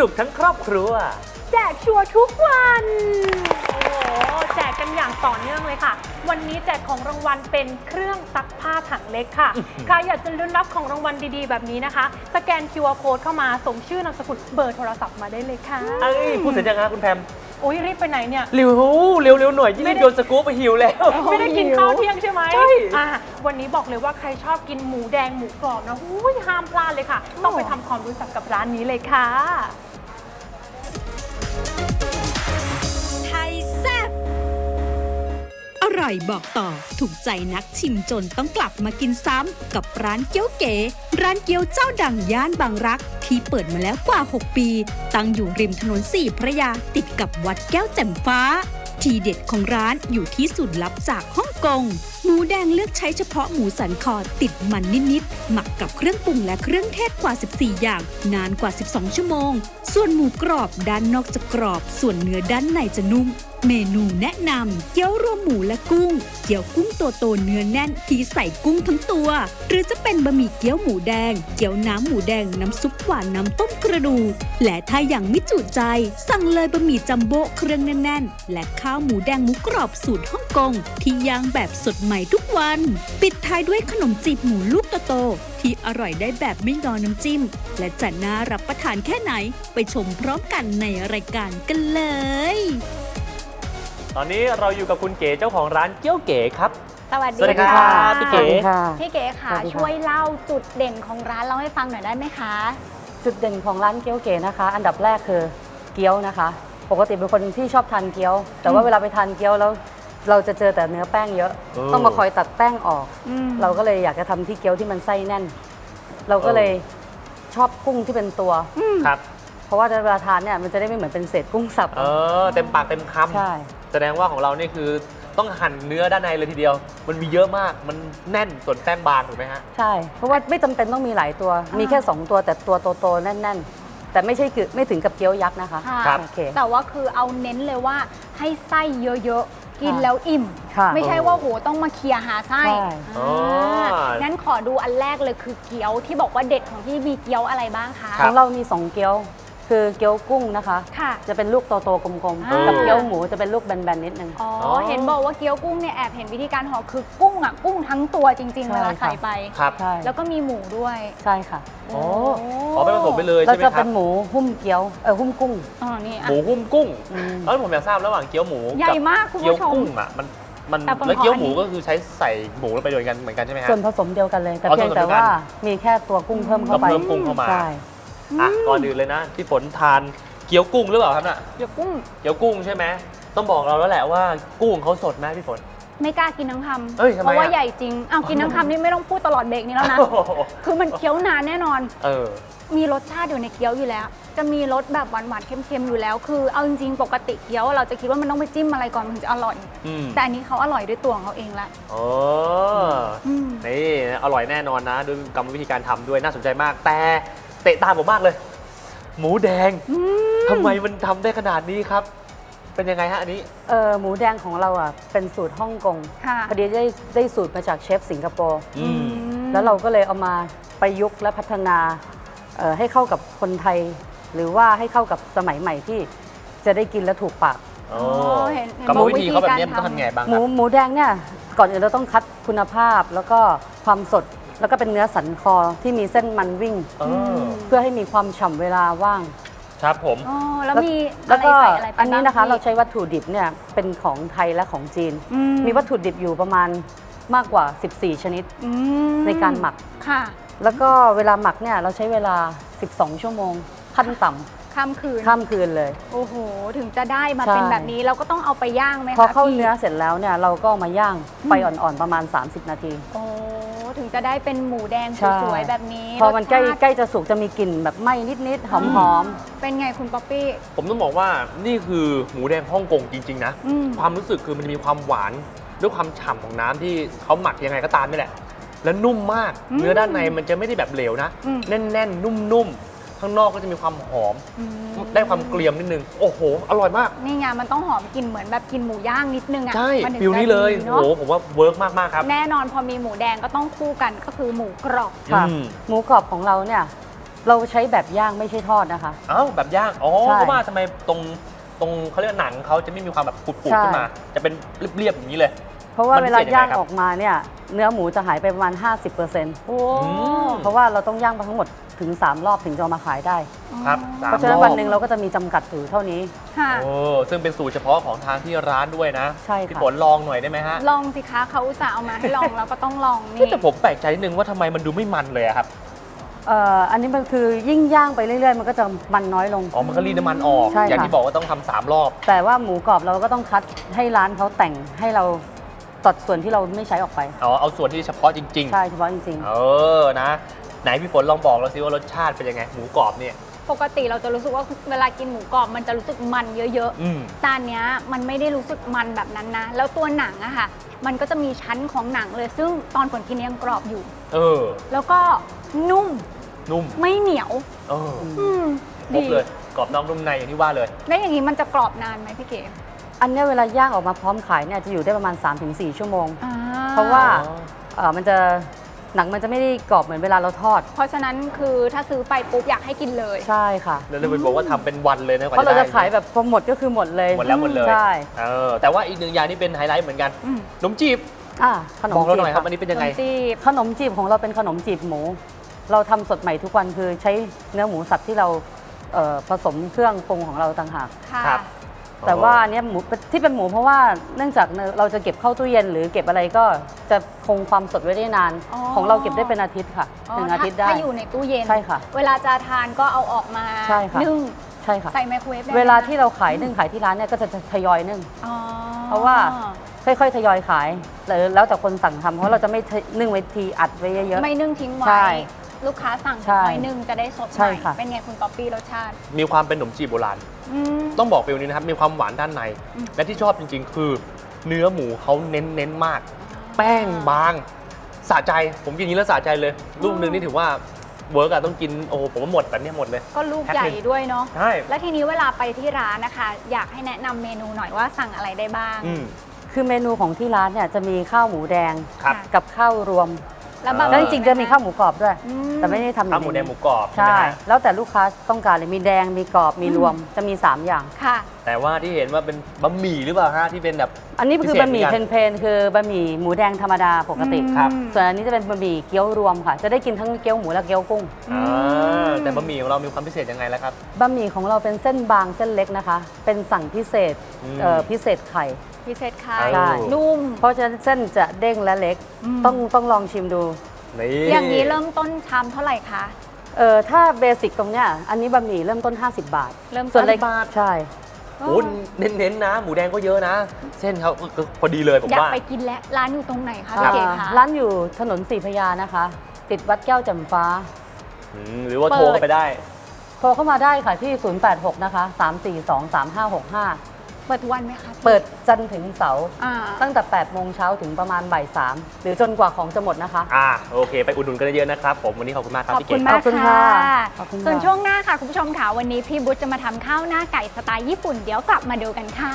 นุกทั้งครอบครัว แจกชัวร์ทุกวัน โอ้โห แจกกันอย่างต่อเนื่องเลยค่ะ วันนี้แจกของรางวัลเป็นเครื่องซักผ้าถังเล็กค่ะ ใครอยากจะลุ้นรับของรางวัลดีๆ แบบนี้นะคะ สแกน QR code เข้ามาส่งชื่อนามสกุลเบอร์โทรศัพท์มาได้เลยค่ะ เอ้ยพูดเสร็จยังคะคุณแพม โอ้ยรีบไปไหนเนี่ย เร็วเร็วเร็วหน่อยยิ่งไม่ได้โยนสกู๊ปไปหิวแล้ว ไม่ได้กินข้าวเที่ยงใช่ไหมใช่อะวันนี้บอกเลยว่าใครชอบกินหมูแดงหมูกรอบนะอุ้ยห้ามพลาดเลยค่ะ ต้องไปทำความรู้จักกับร้านนี้เลยค่ะ ไทยแซ่บอร่อยบอกต่อถูกใจนักชิมจนต้องกลับมากินซ้ำกับร้านเกี๊ยวเก๋ ร้านเกี๊ยวเจ้าดังย่านบางรัก ที่เปิดมาแล้วกว่า 6 ปี ตั้งอยู่ริมถนนสี่พระยาติดกับวัดแก้วแจ่มฟ้า ทีเด็ดของร้านอยู่ที่สูตรลับจากฮ่องกง หมูแดงเลือกใช้เฉพาะหมูสันคอติดมันนิดๆหมักกับเครื่องปรุงและเครื่องเทศกว่า 14 อย่าง นานกว่า 12 ชั่วโมง ส่วนหมูกรอบด้านนอกจะกรอบ ส่วนเนื้อด้านในจะนุ่ม เมนูแนะนำเกี๊ยวรวมหมูและกุ้ง เกี๊ยวกุ้งตัวโตเนื้อแน่นที่ใส่กุ้งทั้งตัว หรือจะเป็นบะหมี่เกี๊ยวหมูแดง เกี๊ยวน้ำหมูแดงน้ำซุปหวานน้ำต้มกระดูกและถ้าอยังไม่จุใจ สั่งเลยบะหมี่จัมโบ้เครื่องแน่นๆ และข้าวหมูแดงหมูกรอบสูตรฮ่องกงที่ย่างแบบสดใหม่ทุกวัน ปิดท้ายด้วยขนมจีบหมูลูกโตๆที่อร่อยได้แบบไม่งอน้ำจิ้ม และจะน่ารับประทานแค่ไหน ไปชมพร้อมกันในรายการกันเลย ตอนนี้เราอยู่กับคุณเก๋เจ้าของร้านเกี๊ยวเก๋ครับ สวัสดีสวัสดีครัค่ะบพี่เก๋ ค่ะ พี่เก๋ค่ะสวัสดีค่ะช่วยเล่าจุดเด่นของร้านเราให้ฟังหน่อยได้ไหมคะ จุดเด่นของร้านเกี๊ยวเก๋นะคะ อันดับแรกคือเกี๊ยวนะคะ ปกติเป็นคนที่ชอบทานเกี๊ยว แต่ว่าเวลาไปทานเกี๊ยวแล้ว เราจะเจอแต่เนื้อแป้งเยอะ เออ ต้องมาคอยตัดแป้งออก อืม เราก็เลยอยากจะทำที่เกี๊ยวที่มันไส้แน่น เราก็เลยชอบกุ้งที่เป็นตัว ครับ เพราะว่าเวลาทานเนี่ยมันจะได้ไม่เหมือนเป็นเศษกุ้งสับ เออ เต็มปากเต็มคใช่ำแสดงว่าของเรานี่คือต้องหั่นเนื้อด้านในเลยทีเดียว มันมีเยอะมาก มันแน่นส่วนแป้งบางถูกไหมฮะ ใช่ เพราะว่าไม่จำเป็นต้องมีหลายตัว มีแค่ 2 ตัวแต่ตัวโตๆแน่นๆ แต่ไม่ใช่คือไม่ถึงกับเกี๊ยวยักษ์นะคะ ค่ะครับโอเค แต่ว่าคือเอาเน้นเลยว่าให้ไส้เยอะๆ กินแล้วอิ่ม ค่ะไม่ใช่ว่าโหต้องมาเคลียร์หาไส้ใช่ อ๋ออ่างั้นขอดูอันแรกเลยคือเกี๊ยวที่บอกว่าเด็ดของที่มีเกี๊ยวอะไรบ้างคะ คขรัอบงเรามี2เกี๊ยว คือเกี๊ยวกุ้งนะคะ ค่ะ จะเป็นลูกโตๆกลมอ่าๆกับเกี๊ยวหมูจะเป็นลูกแบนๆนิดนึง อ๋ออ๋อเห็นบอกว่าเกี๊ยวกุ้งเนี่ยแอบเห็นวิธีการห่อคือกุ้งอะกุ้งทั้งตัวจริง ๆ ใช่เวลาค่ะใส่ไป ครับ ใช่แล้วก็มีหมูด้วยใช่ค่ะอ๋อ ขอไปผสมไปเลยเราใช่ไหมจะครัเป็บ นหมูหุ้มเกี๊ยวเออหุ้มกุ้ง อ๋อนี่หอะ มูหุ้มกุ้งอืม แล้วผมอยากทราบระหว่างเกี๊ยวหมูใหญ่กับมากคุณเกี๊ยวผู้ชมกุ้งอะมันมันแต่ผมแล้วเกี๊ยวขออันหมูนี้ ก็คือใช้ใส่หมูลงไปด้วยกันเหมือนกันใช่ไหมฮะ ส่วนผสมเดียวกันเลย แต่อ๋อเพียงส่วนผสมแต่เดียวกันว่ามีแค่ตัวกุ้งเพิ่มเข้าไปก็เพิ่มกุ้งเข้ามา ใช่ อะก่อนอื่นเลยนะพี่ฝนทานเกี๊ยวกุ้งหรือเปล่าครับน่ะเกี๊ยวกุ้งเกี๊ยวกุ้งใช่ไหมต้องบอกเราแล้วแหละว่ากุ้งเขาสดไหมพี่ฝน ไม่กล้ากินทั้งคำเอ้ยทำไมเพราะว่าอะใหญ่จริงอ้าวกินทั้งคำนี่ไม่ต้องพูดตลอดเบรกนี้แล้วนะ โอ้โหคือมันเคี้ยวนานแน่นอน เออ มีรสชาติอยู่ในเกี๊ยวอยู่แล้ว จะมีรสแบบหวานๆเค็มๆอยู่แล้ว คือเอาจริงๆปกติเกี๊ยวเราจะคิดว่ามันต้องไปจิ้มอะไรก่อนมันถึงจะอร่อย อืมแต่อันนี้เขาอร่อยด้วยตัวของเขาเองละอ๋ออืม นี่อร่อยแน่นอนนะด้วยกรรมวิธีการทำด้วยน่าสนใจมาก แต่เตะตาผมมากเลย หมูแดงทำไมมันทำได้ขนาดนี้ครับ เป็นยังไงฮะอันนี้ เออหมูแดงของเราอะเป็นสูตรฮ่องกงค่ะ พอดีได้ได้สูตรมาจากเชฟสิงคโปร์ อืม แล้วเราก็เลยเอามาประยุกต์และพัฒนาเอ่อ ให้เข้ากับคนไทย หรือว่าให้เข้ากับสมัยใหม่ที่จะได้กินและถูกปากอ๋อเห็นเห็นกรรมบอกวิธีเขาแบบนี้วิธีมันการต้องทำไงบ้างหคมูรับหมูแดงเนี่ยก่อนอื่นเราต้องคัดคุณภาพแล้วก็ความสดแล้วก็เป็นเนื้อสันคอที่มีเส้นมันวิ่ง เออเพื่อให้มีความฉ่ำเวลาว่าง ครับผม อ๋อแล้วมีแล้วก็อะไรใส่อะไรไปอันนี้นะคะบ้งเราพี่ใช้วัตถุดิบเนี่ยเป็นของไทยและของจีน อืมีวัตถุดิบอยู่ประมาณมากกว่า 14 ชนิดอืมในการหมัก ค่ะ แล้วก็เวลาหมักเนี่ยเราใช้เวลา 12 ชั่วโมงขั้นต่ข้ามคืนำข้ามคืนเลย โอ้โห ถึงจะได้มาใช่ เป็นแบบนี้เราก็ต้องเอาไปย่างไหมคะพอเข้าพี่เนื้อเสร็จแล้วเนี่ยเราก็เอามาย่างไฟอ่อนๆประมาณ 30 นาที โอ้ถึงจะได้เป็นหมูแดงใช่ สวยๆแบบนี้พอมันใกล้รสชาติใกล้จะสุกจะมีกลิ่นแบบไหม้นิดๆหอมเป็นไงคุณป๊อปปี้ ผมต้องบอกว่านี่คือหมูแดงฮ่องกงจริง ๆ นะ อืมความรู้สึกคือมันมีความหวานด้วยความฉ่ำของน้ำที่เขาหมักยังไงก็ตามนี่แหละ แล้วนุ่มมากอืมเนื้อด้านในมันจะไม่ได้แบบเหลวนะอืมแน่นๆ นุ่มๆ ข้างนอกก็จะมีความหอม ได้ความเกรียมนิดนึง โอ้โห อร่อยมาก นี่ไงมันต้องหอมกลิ่นเหมือนแบบกินหมูย่างนิดนึงอะใช่มัถึงฟิลนี้เลยจะดีโอ้เนาะโหผมว่าเวิร์กมากๆครับ แน่นอนพอมีหมูแดงก็ต้องคู่กันก็คือหมูกรอบ ค่ะอืม หมูกรอบของเราเนี่ย เราใช้แบบย่างไม่ใช่ทอดนะคะ เอ้าแบบย่าง อ๋อใช่เพราะว่าทำไมตรงตรงเขาเรียกว่าหนังเขาจะไม่มีความแบบปุดใช่ ๆขึ้นมา จะเป็นเรียบๆอย่างนี้เลย เพราะว่ามันเวพิลาเศษยังไงย่างครับ ออกมาเนี่ย เนื้อหมูจะหายไปประมาณ 50%โอ้อืมเพราะว่าเราต้องย่างไปทั้งหมดถึง 3 รอบถึงจะเอามาขายได้ ครับสามเพราะฉะนั้นรอบวันหนึ่งเราก็จะมีจำกัดอยู่เท่านี้ ค่ะ โอ้ซึ่งเป็นสูตรเฉพาะของทางที่ร้านด้วยนะใช่ค่ะ พี่ฝนลองหน่อยได้ไหมฮะลองสิคะเขาอุตส่าห์เอามาให้ลองเราก็ต้องลองเฮ้ยนี่แต่ผมแปลกใจนิดนึงว่าทำไมมันดูไม่มันเลยอะครับเอ่ออันนี้มันคือยิ่งย่างไปเรื่อยๆ มันก็จะมันน้อยลง อ๋อมันก็รีดน้ำมันออก ใช่ค่ะ อย่างที่บอกว่าต้องทำสามรอบ แต่ว่าหมูกรอบเราก็ต้องคัดให้ร้านเขาแต่งให้เรา ตัดส่วนที่เราไม่ใช้ออกไป อ๋อเอาส่วนที่เฉพาะจริง ใช่เฉพาะจริง ๆ เออนะ ไหนพี่ฝนลองบอกเราสิว่ารสชาติเป็นยังไง หมูกรอบเนี่ย ปกติเราจะรู้สึกว่าเวลากินหมูกรอบมันจะรู้สึกมันเยอะอืมๆแตอันเนี้ยมันไม่ได้รู้สึกมันแบบนั้นนะ แล้วตัวหนังอะค่ะ มันก็จะมีชั้นของหนังเลย ซึ่งตอนฝนกินยังกรอบอยู่ เออ แล้วก็นุ่มนุ่ม ไม่เหนียว เอออืมครบเลยกรอบนอกนุ่มในอย่างที่ว่าเลย แล้วอย่างนี้มันจะกรอบนานไหมพี่เก๋ๆ อันเนี้ยเวลาย่างออกมาพร้อมขายเนี่ยจะอยู่ได้ประมาณ 3-4 ชั่วโมง อ่เพราะว่าอ๋อเอ่อมันจะหนังมันจะไม่ได้กรอบเหมือนเวลาเราทอด เพราะฉะนั้นคือถ้าซื้อไปปุ๊บอยากให้กินเลย ใช่ค่ะ แล้วเลยบอกว่าทำเป็นวันเลยนะกเพราะว่าเราจะจะได้ขายแบบพอหมดก็คือหมดเลยหมดแล้วหมดเลยใช่เออแต่ว่าอีกหนึ่งอย่างที่เป็นไฮไลท์เหมือนกันอืม ขนมจีบอ่าขนมบอกเราจีหน่อยครับบอันนี้เป็นยังไงขนมจีบขนมจีบของเราเป็นขนมจีบหมู เราทำสดใหม่ทุกวันคือใช้เนื้อหมูสับที่เราเอ่อผสมเครื่องปรุงของเราต่างหาก ค่ะ ครับ แต่ว่าอันเนี้ยหมูที่เป็นหมูเพราะว่าเนื่องจากเราจะเก็บเข้าตู้เย็น หรือเก็บอะไรก็จะคงความสดไว้ได้นาน อ๋อ ของเราเก็บได้เป็นอาทิตย์ค่ะอ๋อหนึ่งถ้อาทิตย์ได้ ถ้าอยู่ในตู้เย็น ใช่ค่ะเวลาจะทานก็เอาออกมาใช่ค่ะ นึ่งใช่ค่ะ ใส่ไมโครเวฟได้ไหมเวลาที่เราขายนึ่งขายที่ร้านเนี่ยก็จะทยอยนึ่ง อ๋อเพราะว่า ค่อยๆทยอยขายแล้วแล้วแต่คนสั่งทำเพราะเราจะไม่นึ่งไว้ทีอัดไว้เยอะไม่นึ่งทิ้งไว้ ใช่ ลูกค้าสั่งใช่ไว้นึ่งจะได้สดใหใช่ม่ค่ะ เป็นไงคุณป๊อปปี้รสชาติมีความเป็นขนมจีบโบราณ อืม ต้องบอกฟิลนี้นะครับ มีความหวานด้านใน อืม และที่ชอบจริง ๆ คือ เนื้อหมูเขาเน้นเน้นๆมาก แป้งบาง สะใจ ผมกินอย่างนี้แล้วสะใจเลย ลูกนึงนี่ถือว่าเวิร์กอะต้องกิน โอ้โห ผมว่าหมดแบบเนี้ยหมดเลย ก็ลูกแพ็คใหญ่หนึ่งด้วยเนาะใช่ แล้วทีนี้เวลาไปที่ร้านนะคะ อยากให้แนะนำเมนูหน่อยว่าสั่งอะไรได้บ้าง อืมๆคือเมนูของที่ร้านเนี่ยจะมีข้าวหมูแดงครับ กับข้าวรวม แล้วบะหแล้วมี่จริงๆจะมีข้าวหมูกรอบด้วย อืแต่ไม่ได้ทำอยู่ข้าวหมูในแดงหมูกรอบใช่ใช่ไหมฮะแล้วแต่ลูกค้าต้องการเลยมีแดงมีกรอบมีรวมจะมี 3 อย่าง ค่ะ แต่ว่าที่เห็นว่าเป็นบะหมี่หรือเปล่าฮะที่เป็นแบบ อันนี้คือพิเศษบะหมี่เหมือนกันเพนๆคือบะหมี่หมูแดงธรรมดาปกติ ครับ ส่วนอันนี้จะเป็นบะหมี่เกี๊ยวรวมค่ะ จะได้กินทั้งเกี๊ยวหมูและเกี๊ยวกุ้ง อ่าแต่บะหมี่ของเรามีความพิเศษยังไงแล้วครับ บะหมี่ของเราเป็นเส้นบางเส้นเล็กนะคะ เป็นสั่งพิเศษอืม เอ่อพิเศษไข่ พิเศษค่ะใช่ นุ่ม เพราะฉะนั้นเส้นจะเด้งและเล็ก อืม ต้องต้องลองชิมดู นี่อย่างนี้เริ่มต้นชามเท่าไหร่คะ เออถ้าเบสิกตรงเนี้ยอันนี้บะหมี่เริ่มต้น 50 บาทเริ่มต้น ส่วนเล็ก50บาทใช่ โอ้เน้นๆนะ หมูแดงก็เยอะนะ เส้นเขาก็พอดีเลยผมอยากว่า ไปกินแล้วร้านอยู่ตรงไหนคะครัพี่บเก๋คะ ร้านอยู่ถนนสีพระยานะคะ ติดวัดแก้วจำฟ้า อืมหรือว่าโทรเข้าไปได้ โทรเข้ามาได้ค่ะที่ 086 นะคะ 342 3565 เปิดทุกวันไหมคะพี่เปิดจันทร์ถึงเสาร์อ่า ตั้งแต่8โมงเช้าถึงประมาณบ่าย3หรือจนกว่าของจะหมดนะคะ อ่าโอเค ไปอุดหนุนกันเยอะๆนะครับผมวันนี้ขอบคุณมากครับขอบพี่คุเก๋ณมากขอบคุณค่ะค่ะ ขอบคุณค่ะ ส่วนช่วงหน้าค่ะ คุณผู้ชมค่ะ วันนี้พี่บุ๊ชจะมาทำข้าวหน้าไก่สไตล์ญี่ปุ่น เดี๋ยวกลับมาดูกันค่ะ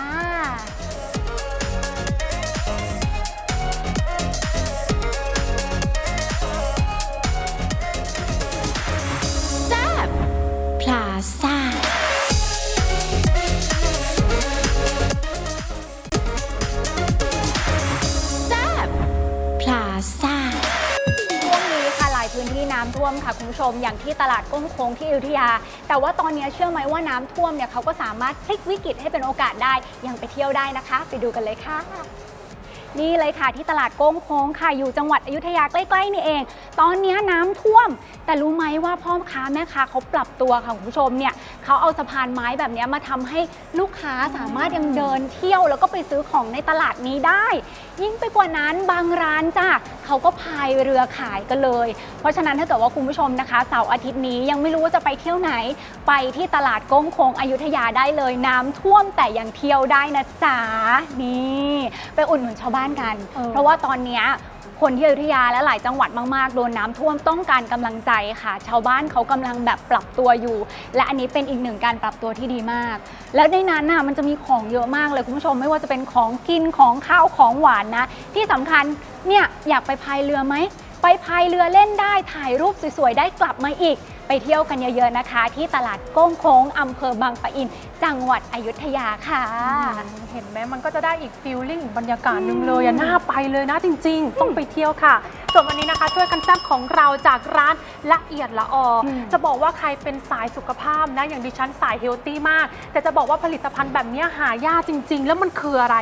วมค่ะคุณผู้ชมอย่างที่ตลาดก้งโค้งที่อยุธยา แต่ว่าตอนนี้เชื่อไหมว่าน้ำท่วมเนี่ยเขาก็สามารถพลิกวิกฤตให้เป็นโอกาสได้ยังไปเที่ยวได้นะคะ ไปดูกันเลยค่ะ นี่เลยค่ะที่ตลาดโก้งโค้งค่ะอยู่จังหวัดอยุธยาใกล้ๆนี่เอง ตอนนี้น้ำท่วม แต่รู้ไหมว่าพ่อค้าแม่ค้าเขาปรับตัวค่ะคุณผู้ชมเนี่ยเขาเอาสะพานไม้แบบนี้มาทำให้ลูกค้าสามารถยังเดินเที่ยว แล้วก็ไปซื้อของในตลาดนี้ได้ ยิ่งไปกว่านั้นบางร้านจ้ะเขาก็พายเรือขายกันเลย เพราะฉะนั้นถ้าเกิดว่าคุณผู้ชมนะคะเสาร์อาทิตย์นี้ยังไม่รู้ว่าจะไปเที่ยวไหน ไปที่ตลาดโก้งโค้งอยุธยาได้เลยน้ำท่วมแต่ยังเที่ยวได้นะจ๊ะนี่ไปอุดหนุนชาวบ้านกัน เออ เพราะว่าตอนเนี้ยคนที่อยุธยาและหลายจังหวัดมากๆ โดนน้ำท่วมต้องการกำลังใจค่ะ ชาวบ้านเขากำลังแบบปรับตัวอยู่ และอันนี้เป็นอีกหนึ่งการปรับตัวที่ดีมาก แล้วในนั้นน่ะมันจะมีของเยอะมากเลยคุณผู้ชมไม่ว่าจะเป็นของกินของข้าวของหวานนะ ที่สำคัญเนี่ยอยากไปพายเรือไหม ไปพายเรือเล่นได้ถ่ายรูปสวยๆ ได้กลับมาอีก ไปเที่ยวกันเยอะๆนะคะ ที่ตลาดโก้งโค้งอำเภอบางปะอิน จังหวัดอยุธยาค่ะ เห็นไหมมันก็จะได้อีกฟิลลิ่งบรรยากาศหนึ่งเลยอะน่าไปเลยนะจริง ๆ ต้องไปเที่ยวค่ะ ส่วนวันนี้นะคะช่วยกันแซ่บของเราจากร้านละเอียดละอออมจะบอกว่าใครเป็นสายสุขภาพนะอย่างดิฉันสายเฮลตี้มาก แต่จะบอกว่าผลิตภัณฑ์แบบเนี้ยหายากจริง ๆ แล้วมันคืออะไร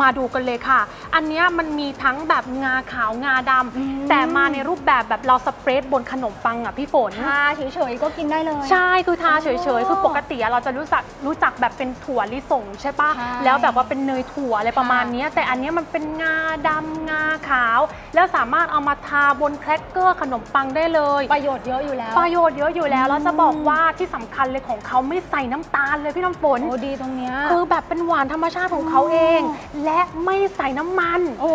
มาดูกันเลยค่ะ อันเนี้ยมันมีทั้งแบบงาขาวงาดำแต่มาในรูปแบบแบบเราสเปรดบนขนมปังอะพี่ฝนทาเฉยๆ ก็กินได้เลย ใช่ คือทาเฉอ๋ยอๆคือปกติอะเราจะรู้จักรู้จักแบบเป็นถั่วลิสงใช่ปะใช่แล้วแบบว่าเป็นเนยถั่วอะไรประมาณค่ะเนี้ยแต่อันเนี้ยมันเป็นงาดำงาขาว แล้วสามารถเอามาทาบนแครกเกอร์ขนมปังได้เลย ประโยชน์เยอะอยู่แล้ว ประโยชน์เยอะอยู่แล้วแล้วจะบอกว่าที่สำคัญเลยของเขาไม่ใส่น้ำตาลเลยพี่น้ำฝน โอ้ดีตรงเนี้ย คือแบบเป็นหวานธรรมชาติของเขาเองและไม่ใส่น้ำมัน โอ้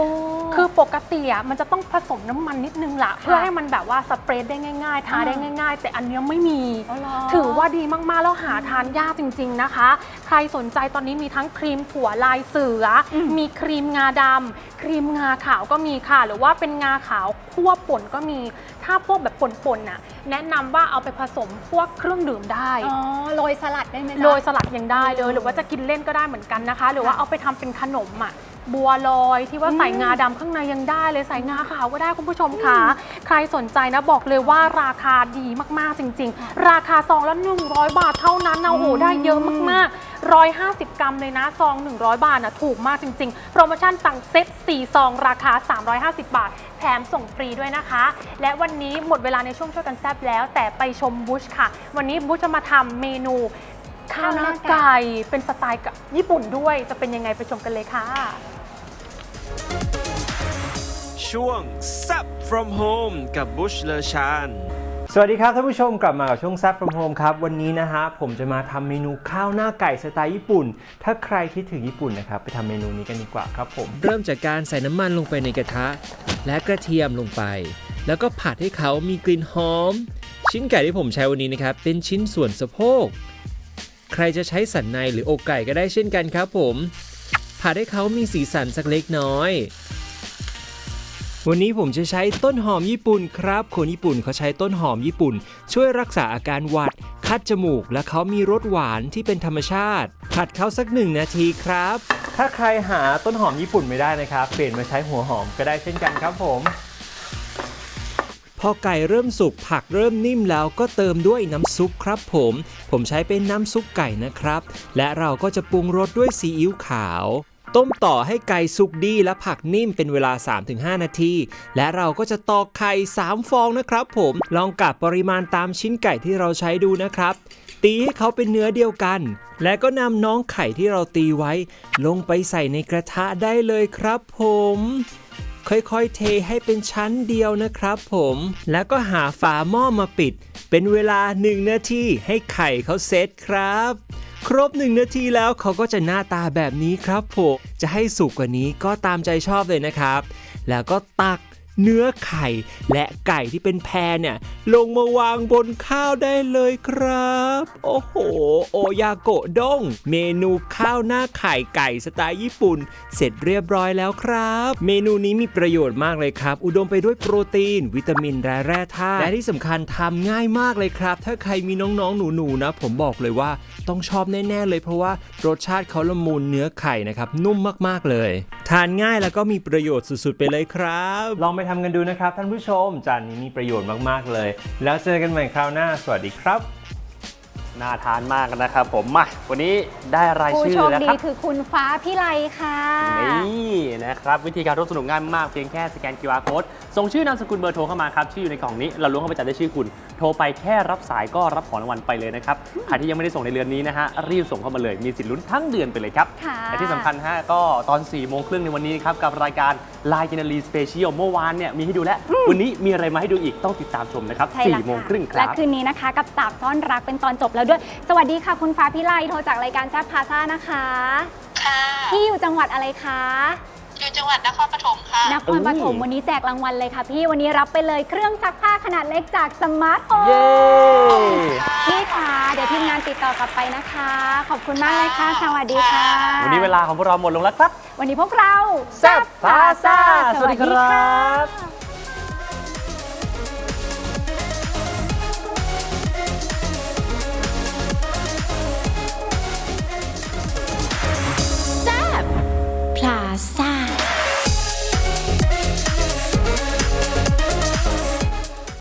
คือปกติอะมันจะต้องผสมน้ำมันนิดนึงละเพื่อให้มันแบบว่าสเปรดได้ง่าย ๆ ทาได้ง่าย ๆ แต่อันเนี้ยไม่มีอ๋อเหรอถือว่าดีมากๆ แล้วหาทานยากจริง ๆนะคะ ใครสนใจตอนนี้มีทั้งครีมถั่วลายเสืออมมีครีมงาดำครีมงาขาวก็มีค่ะ หรือว่าเป็นงาขาวคั่วป่นก็มี ถ้าพวกแบบป่นๆน่ะแนะนำว่าเอาไปผสมพวกเครื่องดื่มได้ อ๋อโรยสลัดได้ไหมจ๊ะ โรยสลัดยังได้เลย หรือว่าจะกินเล่นก็ได้เหมือนกันนะคะ หรือว่าค่ะเอาไปทำเป็นขนมอะ บัวลอยที่ว่าใส่งาดำข้างในยังได้เลยใส่งาขาวก็ได้คุณผู้ชมค่ะ ใครสนใจนะบอกเลยว่าราคาดีมากๆจริง ๆ ราคาซองละ100 บาทเท่านั้นนะโอ้โหได้เยอะมากๆ 150 กรัมเลยนะซอง 100 บาทนะถูกมากจริง ๆ โปรโมชั่นสั่งเซ็ต4ซอง ราคา 350 บาท แถมส่งฟรีด้วยนะคะ และวันนี้หมดเวลาในช่วงช่วยกันแซบแล้ว แต่ไปชมบุชค่ะ วันนี้บุชจะมาทำเมนูข้าวหน้าไก่เป็นสไตล์กับญี่ปุ่นด้วย จะเป็นยังไงไปชมกันเลยค่ะ ช่วง s u p from home กับบุชเลชานสวัสดีครับท่านผู้ชมกลับมากับช่วง s ซ from home ครับ วันนี้นะฮะผมจะมาทำเมนูข้าวหน้าไก่สไตล์ญี่ปุ่น ถ้าใครคิดถึงญี่ปุ่นนะครับ ไปทำเมนูนี้กันดีกว่าครับผม เริ่มจากการใส่น้ำมันลงไปในกระทะ และกระเทียมลงไป แล้วก็ผัดให้เขามีกลิ่นหอม ชิ้นไก่ที่ผมใช้วันนี้นะครับเป็นชิ้นส่วนสะโพก ใครจะใช้สันในหรืออกไก่ก็ได้เช่นกันครับผมผัดให้เขามีสีสันสักเล็กน้อย วันนี้ผมจะใช้ต้นหอมญี่ปุ่นครับ คนญี่ปุ่นเขาใช้ต้นหอมญี่ปุ่น ช่วยรักษาอาการหวัด คัดจมูก และเขามีรสหวานที่เป็นธรรมชาติ ผัดเขาสักหนึ่งนาทีครับ ถ้าใครหาต้นหอมญี่ปุ่นไม่ได้นะครับ เปลี่ยนมาใช้หัวหอมก็ได้เช่นกันครับผม พอไก่เริ่มสุกผักเริ่มนิ่มแล้วก็เติมด้วยน้ำซุปครับผม ผมใช้เป็นน้ำซุปไก่นะครับ และเราก็จะปรุงรสด้วยซีอิ๊วขาว ต้มต่อให้ไก่สุกดีและผักนิ่มเป็นเวลา 3-5 นาที และเราก็จะตอกไข่ 3 ฟองนะครับผม ลองกะปริมาณตามชิ้นไก่ที่เราใช้ดูนะครับ ตีให้เขาเป็นเนื้อเดียวกัน และก็นำน้องไข่ที่เราตีไว้ ลงไปใส่ในกระทะได้เลยครับผมค่อยๆ เทให้เป็นชั้นเดียวนะครับผม แล้วก็หาฝาหม้อมาปิด เป็นเวลา 1 นาทีให้ไข่เขาเซตครับ ครบ 1 นาทีแล้วเขาก็จะหน้าตาแบบนี้ครับผมจะให้สุกกว่านี้ก็ตามใจชอบเลยนะครับ แล้วก็ตัก เนื้อไข่ และไก่ที่เป็นแพรเนี่ย ลงมาวางบนข้าวได้เลยครับ โอ้โห โอยาโกะด้ง เมนูข้าวหน้าไข่ไก่สไตล์ญี่ปุ่น เสร็จเรียบร้อยแล้วครับ เมนูนี้มีประโยชน์มากเลยครับ อุดมไปด้วยโปรตีน วิตามินและแร่ธาตุและที่สำคัญทำง่ายมากเลยครับ ถ้าใครมีน้องๆ หนูๆนะ ผมบอกเลยว่าต้องชอบแน่ๆเลย เพราะว่ารสชาติเขาละมุนเนื้อไข่นะครับนุ่มมากๆเลย ทานง่ายแล้วก็มีประโยชน์สุดๆ ไปเลยครับ ลองไปทำกันดูนะครับท่านผู้ชม จานนี้มีประโยชน์มากๆเลย แล้วเจอกันใหม่คราวหน้า สวัสดีครับ น่าทานมากนะครับผมมาวันนี้ได้รายผู้ชื่โชอคแล้วดีครับ คือคุณฟ้าพิไลค่ะ นี่นะครับ วิธีการร่วมสนุกง่ายมากเพียงแค่สแกน QR code ส่งชื่อนามสกุลเบอร์โทรเข้ามาครับ ชื่ออยู่ในกล่องนี้ เราล้วงเข้าไปจัดได้ชื่อคุณ โทรไปแค่รับสายก็รับของรางวัลไปเลยนะครับ ใครที่ยังไม่ได้ส่งในเดือนนี้นะฮะ รีบส่งเข้ามาเลย มีสิทธิ์ลุ้นทั้งเดือนไปเลยครับ ค่ะ และที่สำคัญฮะก็ตอน4ี่โมงครึ่งในวันนี้ครับ กับรายการ Line g e n e r y Special เมื่อวานเนี่ยมีให้ดูแล้ว วันนี้มีอะไรมาให้ดูอีกต้องติดตามชมนะครับใช่สี่แล้วโมงค่ะครึ่งคและรับคืนนี้นะคะกับสามซ่อนรักเป็นตอนจบแล้วด้วย สวัสดีค่ะ คุณฟ้าพิไลโทรจากรายการแซ่บพาซ่านะคะ ค่ะที่อยู่จังหวัดอะไรคะอยู่จังหวัดนครปฐมค่ะนครปฐมวันนี้แจกรางวัลเลยค่ะ พี่วันนี้รับไปเลยเครื่องซักผ้าขนาดเล็กจากสมาร์ทโฮมเย้พี่คะเดี๋ยวทีมงานติดต่อกลับไปนะคะ ขอบคุณมากเลยค่ะ สวัสดีค่ะ วันนี้เวลาของพวกเราหมดลงแล้วครับ วันนี้พวกเราแซ่บพาซ่าสวัสดีครับ passar.